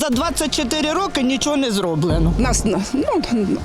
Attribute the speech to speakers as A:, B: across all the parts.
A: За 24 роки нічого не зроблено.
B: Нас на- ну,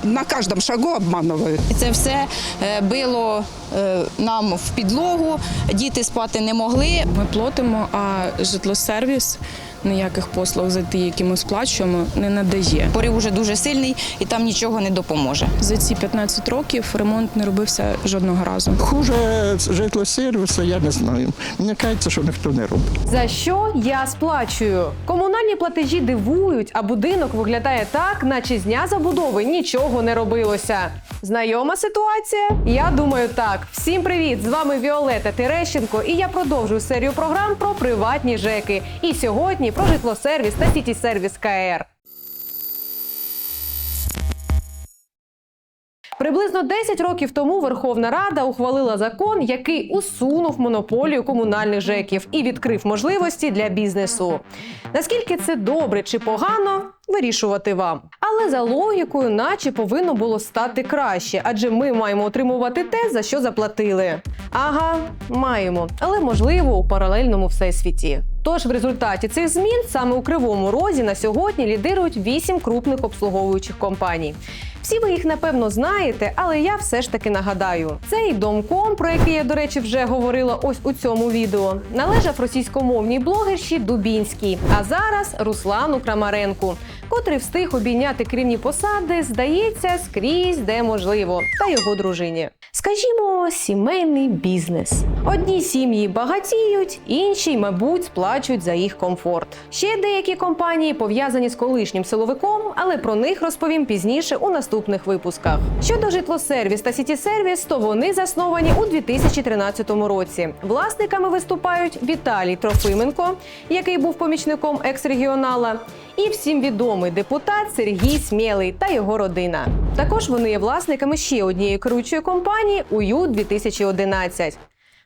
B: на кожному шагу обманывают.
C: Це все е, било е, нам в підлогу, діти спати не могли.
D: Ми платимо, а житлосервіс ніяких послуг за ті, які ми сплачуємо, не надає.
C: Порив уже дуже сильний і там нічого не допоможе.
D: За ці 15 років ремонт не робився жодного разу.
E: Хуже житлосервісу я не знаю. Мені кажеться, що ніхто не робить.
F: За що я сплачую? Комунальні платежі дивують, а будинок виглядає так, наче з дня забудови нічого не робилося. Знайома ситуація? Я думаю, так. Всім привіт! З вами Віолета Терещенко, і я продовжую серію програм про приватні ЖЕКи. І сьогодні про житлосервіс та сіті сервіс КР. Приблизно 10 років тому Верховна Рада ухвалила закон, який усунув монополію комунальних ЖЕКів і відкрив можливості для бізнесу. Наскільки це добре чи погано, вирішувати вам. Але за логікою, наче повинно було стати краще, адже ми маємо отримувати те, за що заплатили. Ага, маємо, але можливо у паралельному всесвіті. Тож в результаті цих змін саме у кривому розі на сьогодні лідирують вісім крупних обслуговуючих компаній. Всі ви їх напевно знаєте, але я все ж таки нагадаю: цей домком, про який я, до речі, вже говорила ось у цьому відео, належав російськомовній блогерші Дубінській, а зараз Руслану Крамаренку, котрий встиг обійняти керівні посади, здається, скрізь де можливо, та його дружині. Скажімо, сімейний бізнес. Одні сім'ї багатіють, інші, мабуть, сплачують за їх комфорт. Ще деякі компанії пов'язані з колишнім силовиком, але про них розповім пізніше у наступних випусках. Щодо житлосервіс та сіті-сервіс, то вони засновані у 2013 році. Власниками виступають Віталій Трофименко, який був помічником екс-регіонала, і всім відомий депутат Сергій Смєлий та його родина. Також вони є власниками ще однієї керуючої компанії УЮ 2011.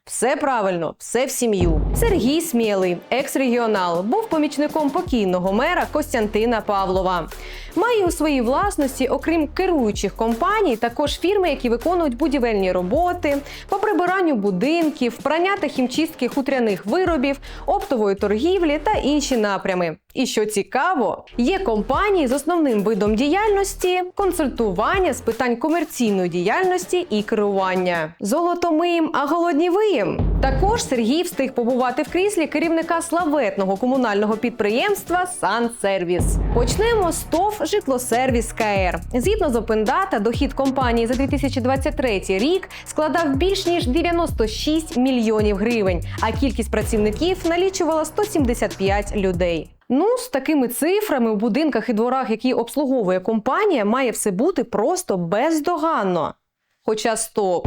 F: Все правильно, все в сім'ю. Сергій Смєлий, екс-регіонал, був помічником покійного мера Костянтина Павлова. Має у своїй власності, окрім керуючих компаній, також фірми, які виконують будівельні роботи, по прибиранню будинків, прання та хімчистки хутряних виробів, оптової торгівлі та інші напрями. І що цікаво, є компанії з основним видом діяльності консультування з питань комерційної діяльності і керування. Золотомиєм, а голодні виєм. Також Сергій встиг побувати в кріслі керівника славетного комунального підприємства Сансервіс. Почнемо з ТОВ Житлосервіс КР. Згідно з Опендата, дохід компанії за 2023 рік складав більш ніж 96 мільйонів гривень, а кількість працівників налічувала 175 людей. Ну, з такими цифрами у будинках і дворах, які обслуговує компанія, має все бути просто бездоганно. Хоча стоп.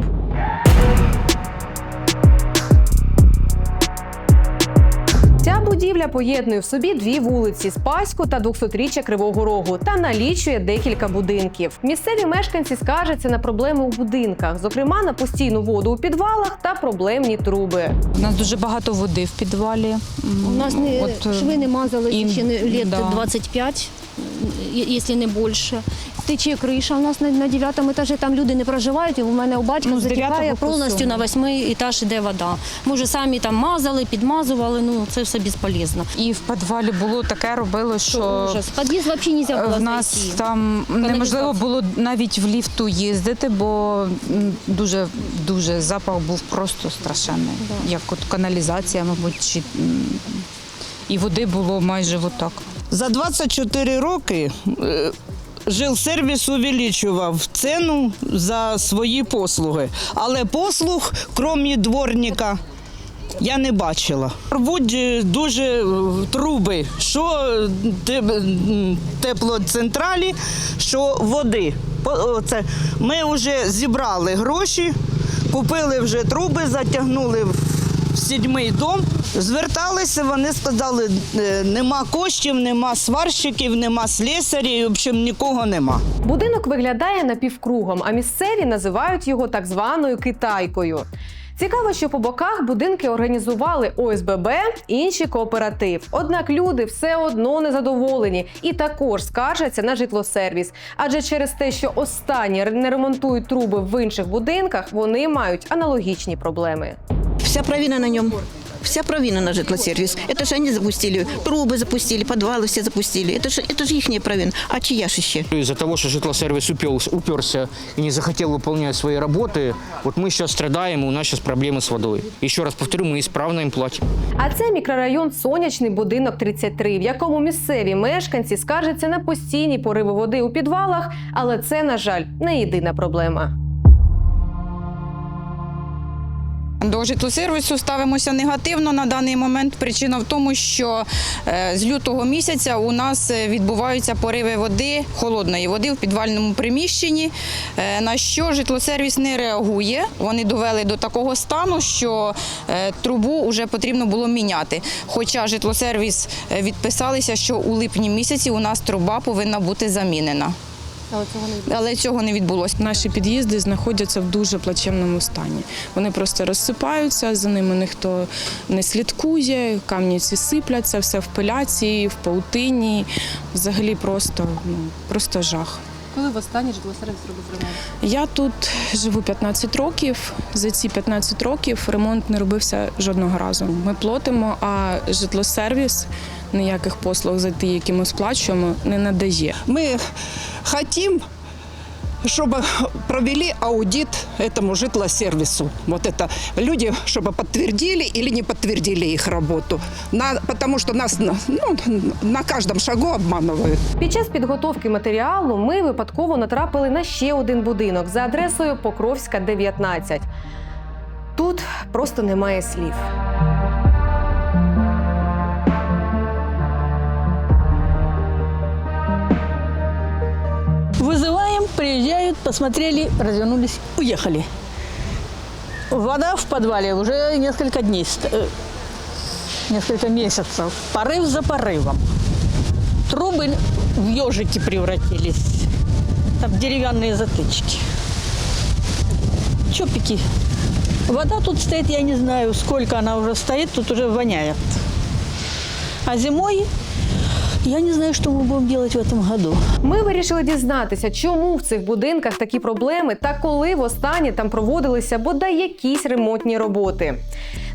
F: Будівля поєднує в собі дві вулиці Спаську та 200-річчя Кривого Рогу та налічує декілька будинків. Місцеві мешканці скаржаться на проблеми у будинках, зокрема на постійну воду у підвалах та проблемні труби.
G: У нас дуже багато води в підвалі.
H: У нас не
G: От, е,
H: шви не мазали
G: і-
H: ще не лет
G: да.
H: 25, е- якщо не більше. Тече криша у нас на, на 9 етажі, там люди не проживають, і у мене у батька
G: Ну,
H: затікає повністю на восьмий етаж іде вода. Ми вже самі там мазали, підмазували, ну це все безполезно.
G: І в підвалі було таке робило, що
H: Ужас. Під'їзд взагалі не можна було
G: в нас
H: зайти.
G: там неможливо було навіть в ліфту їздити, бо дуже дуже запах був просто страшенний. Як от каналізація, мабуть, чи і води було майже отак.
A: За 24 роки е, жилсервіс увеличував ціну за свої послуги. Але послуг, крім дворника, я не бачила. Рвуть е, дуже е, труби, що теплоцентралі, що води. Ми вже зібрали гроші, купили вже труби, затягнули в сідьмий дом. Зверталися, вони сказали, «Е, нема коштів, нема сварщиків, нема слесарів, в общем, нікого нема.
F: Будинок виглядає напівкругом, а місцеві називають його так званою китайкою. Цікаво, що по боках будинки організували ОСББ, інші кооператив. Однак люди все одно незадоволені і також скаржаться на житлосервіс. Адже через те, що останні не ремонтують труби в інших будинках, вони мають аналогічні проблеми.
I: Вся провина на нем. вся провина на житлосервис. Это же они запустили, трубы запустили, подвалы все запустили. Это же, это же их провина. А чья ж еще?
J: Из-за того, что житлосервис упелся, уперся и не захотел выполнять свои работы, вот мы сейчас страдаем, и у нас сейчас проблемы с водой. Еще раз повторю, мы исправно им платим.
F: А це мікрорайон Сонячний будинок 33, в якому місцеві мешканці скаржаться на постійні пориви води у підвалах, але це, на жаль, не єдина проблема.
G: До житлосервісу ставимося негативно на даний момент. Причина в тому, що е, з лютого місяця у нас е, відбуваються пориви води, холодної води в підвальному приміщенні. е, На що житлосервіс не реагує. Вони довели до такого стану, що трубу вже потрібно було міняти. Хоча житлосервіс відписалися, що у липні місяці у нас труба повинна бути замінена. Але цього не відбулося.
D: Наші під'їзди знаходяться в дуже плачевному стані. Вони просто розсипаються, за ними ніхто не слідкує, камні ці сипляться, все в пиляці, в паутині. Взагалі просто, ну, просто жах.
F: Коли в останній житлосервіс робив ремонт?
D: Я тут живу 15 років. За ці 15 років ремонт не робився жодного разу. Ми платимо, а житлосервіс ніяких послуг за ті, які ми сплачуємо, не надає.
B: Мы хотим, чтобы провели аудит этому житлосервису. Вот это люди, чтобы подтвердили или не подтвердили их работу. На, потому что нас на- ну, на каждом шагу обманывают.
F: Під час підготовки матеріалу ми випадково натрапили на ще один будинок за адресою Покровська, 19. Тут просто немає слів.
K: Приезжают, посмотрели, развернулись, уехали. Вода в подвале уже несколько дней, э, несколько месяцев. Порыв за порывом. Трубы в ежики превратились. Там деревянные затычки. Чопики. Вода тут стоит, я не знаю, сколько она уже стоит, тут уже воняет. А зимой я не знаю, що ми будемо делать в этом году.
F: Ми вирішили дізнатися, чому в цих будинках такі проблеми та коли востаннє там проводилися бодай якісь ремонтні роботи.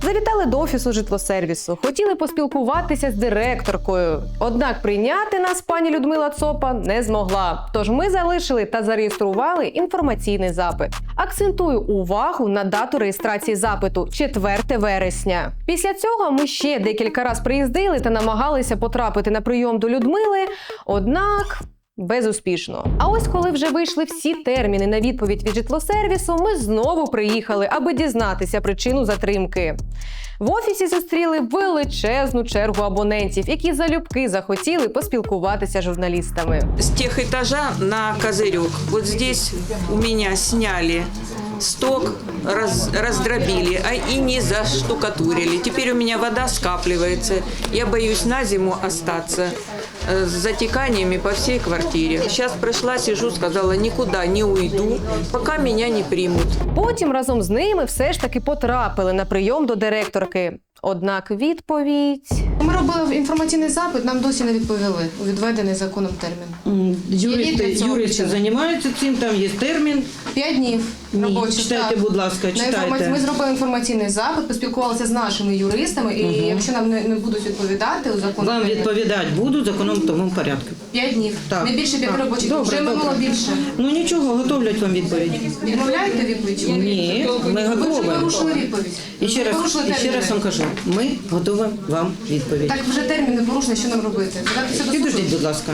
F: Завітали до офісу житлосервісу, хотіли поспілкуватися з директоркою. Однак прийняти нас пані Людмила Цопа не змогла. Тож ми залишили та зареєстрували інформаційний запит. Акцентую увагу на дату реєстрації запиту 4 вересня. Після цього ми ще декілька разів приїздили та намагалися потрапити на прийом до Людмили. Однак Безуспішно. А ось коли вже вийшли всі терміни на відповідь від житлосервісу, ми знову приїхали, аби дізнатися причину затримки. В офісі зустріли величезну чергу абонентів, які залюбки захотіли поспілкуватися з журналістами.
L: с тех этажа на козырек. Вот здесь у меня сняли сток, раз- раздробили, а и не заштукатурили. Теперь у меня вода скапливается. Я боюсь на зиму остаться э, с затеканиями по всей квартире. Сейчас пришла, сижу, сказала, никуда не уйду, пока меня не примут.
F: Потім разом з ними все ж таки потрапили на прийом до директорки. Однак відповідь
M: Ми робили інформаційний запит, нам досі не відповіли у відведений законом термін. Для цього
A: займаються цим, там є термін.
M: П'ять днів робочих. так.
A: будь ласка,
M: На інформаці- Ми зробили інформаційний запит, поспілкувалися з нашими юристами, і якщо нам не, не будуть відповідати у законі,
A: відповідати будуть в законному порядку.
M: п'ять днів,
A: Так,
M: не більше п'яти
A: так.
M: робочих днів.
A: Добре,
M: Вже минуло більше.
A: Ну нічого, готовлять вам відповідь.
M: Відмовляєте відповідь? ні?
A: Ні, ми
M: Ви вже
A: готові.
M: порушили відповідь.
A: І ще
M: Ви
A: раз,
M: порушили
A: і ще
M: терміни.
A: раз вам кажу, ми готові вам відповідь.
M: Так вже термін не порушений, що нам робити? До суду?
A: Підождіть, будь ласка.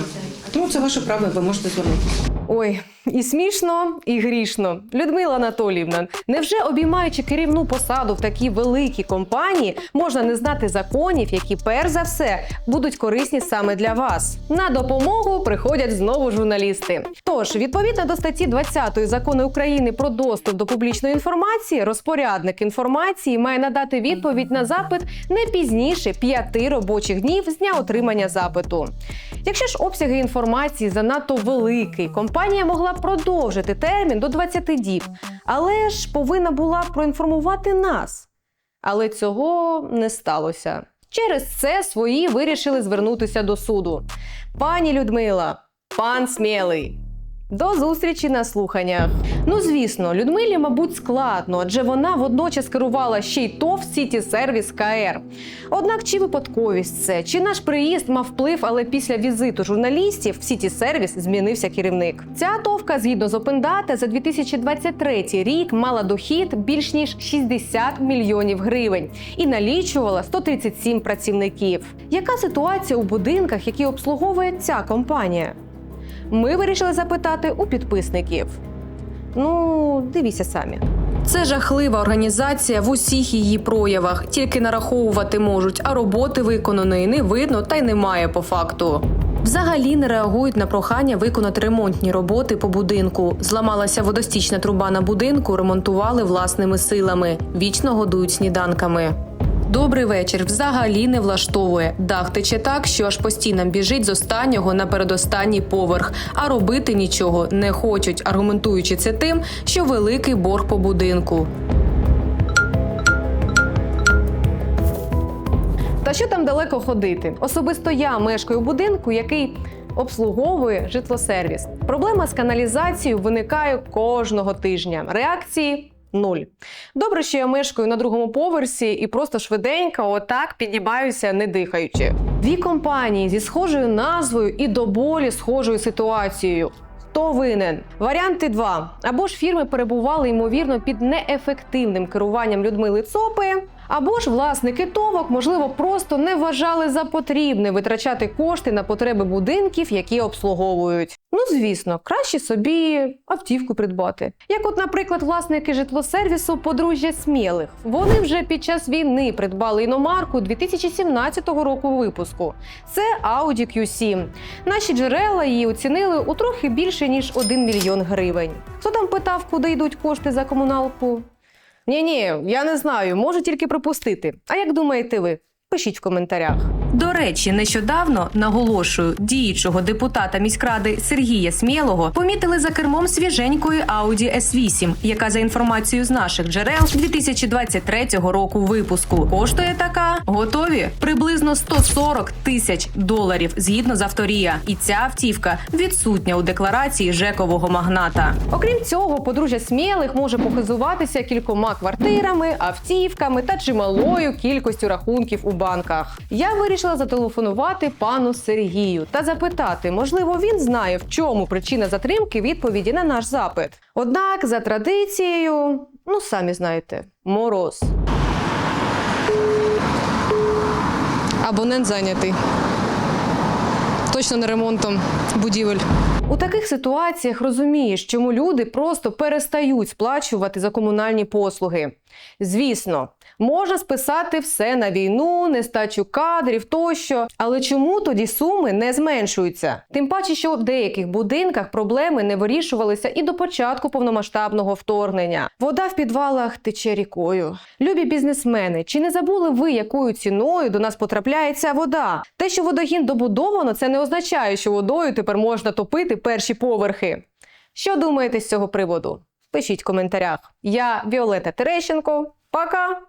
A: Ну, це ваше право, ви можете звернутися.
F: Ой, і смішно, і грішно. Людмила Анатоліївна, невже обіймаючи керівну посаду в такій великій компанії, можна не знати законів, які перш за все будуть корисні саме для вас? На допомогу приходять знову журналісти. Тож, відповідно до статті 20 закону України про доступ до публічної інформації, розпорядник інформації має надати відповідь на запит не пізніше п'яти робочих днів з дня отримання запиту. Якщо ж обсяги інформації занадто великий, компанія могла продовжити термін до 20 діб, але ж повинна була проінформувати нас. Але цього не сталося. Через це свої вирішили звернутися до суду. Пані Людмила, пан Смілий. До зустрічі на слуханнях. Ну звісно, Людмилі, мабуть, складно, адже вона водночас керувала ще й ТОВ Сіті Сервіс КР. Однак чи випадковість це, чи наш приїзд мав вплив, але після візиту журналістів в Сіті Сервіс змінився керівник. Ця товка, згідно з Опендата, за 2023 рік мала дохід більш ніж 60 мільйонів гривень і налічувала 137 працівників. Яка ситуація у будинках, які обслуговує ця компанія? Ми вирішили запитати у підписників. Ну, дивіться самі. Це жахлива організація в усіх її проявах. Тільки нараховувати можуть, а роботи виконаної не видно та й немає по факту. Взагалі не реагують на прохання виконати ремонтні роботи по будинку. Зламалася водостічна труба на будинку, ремонтували власними силами. Вічно годують сніданками. Добрий вечір. Взагалі не влаштовує. Дах тече так, що аж по стінам біжить з останнього на передостанній поверх, а робити нічого не хочуть, аргументуючи це тим, що великий борг по будинку. Та що там далеко ходити? Особисто я мешкаю в будинку, який обслуговує житлосервіс. Проблема з каналізацією виникає кожного тижня. Реакції нуль. Добре, що я мешкаю на другому поверсі і просто швиденько, отак піднімаюся, не дихаючи. Дві компанії зі схожою назвою і до болі схожою ситуацією. Хто винен? Варіанти два. Або ж фірми перебували ймовірно під неефективним керуванням Людмили Цопи, або ж власники товок, можливо, просто не вважали за потрібне витрачати кошти на потреби будинків, які обслуговують. Ну, звісно, краще собі автівку придбати. Як, от, наприклад, власники житлосервісу подружжя смілих. Вони вже під час війни придбали іномарку 2017 року випуску. Це Audi Q7. Наші джерела її оцінили у трохи більше ніж 1 мільйон гривень. Хто там питав, куди йдуть кошти за комуналку? Ні, ні, я не знаю, можу тільки припустити. А як думаєте ви? Пишіть в коментарях. До речі, нещодавно наголошую діючого депутата міськради Сергія Смєлого помітили за кермом свіженької Audi S8, яка за інформацією з наших джерел 2023 року випуску коштує така готові приблизно 140 тисяч доларів згідно з авторія. І ця автівка відсутня у декларації жекового магната. Окрім цього, подружжя Смєлих може похизуватися кількома квартирами, автівками та чималою кількістю рахунків у банках. Я вирішила зателефонувати пану Сергію та запитати, можливо, він знає, в чому причина затримки відповіді на наш запит. Однак, за традицією, ну самі знаєте, мороз. Абонент зайнятий. Точно не ремонтом будівель. У таких ситуаціях розумієш, чому люди просто перестають сплачувати за комунальні послуги. Звісно, можна списати все на війну, нестачу кадрів тощо. Але чому тоді суми не зменшуються? Тим паче, що в деяких будинках проблеми не вирішувалися і до початку повномасштабного вторгнення. Вода в підвалах тече рікою. Любі бізнесмени, чи не забули ви, якою ціною до нас потрапляє ця вода? Те, що водогін добудовано, це не означає, що водою тепер можна топити перші поверхи. Що думаєте з цього приводу? Пишіть в коментарях. Я Віолета Терещенко. Пока!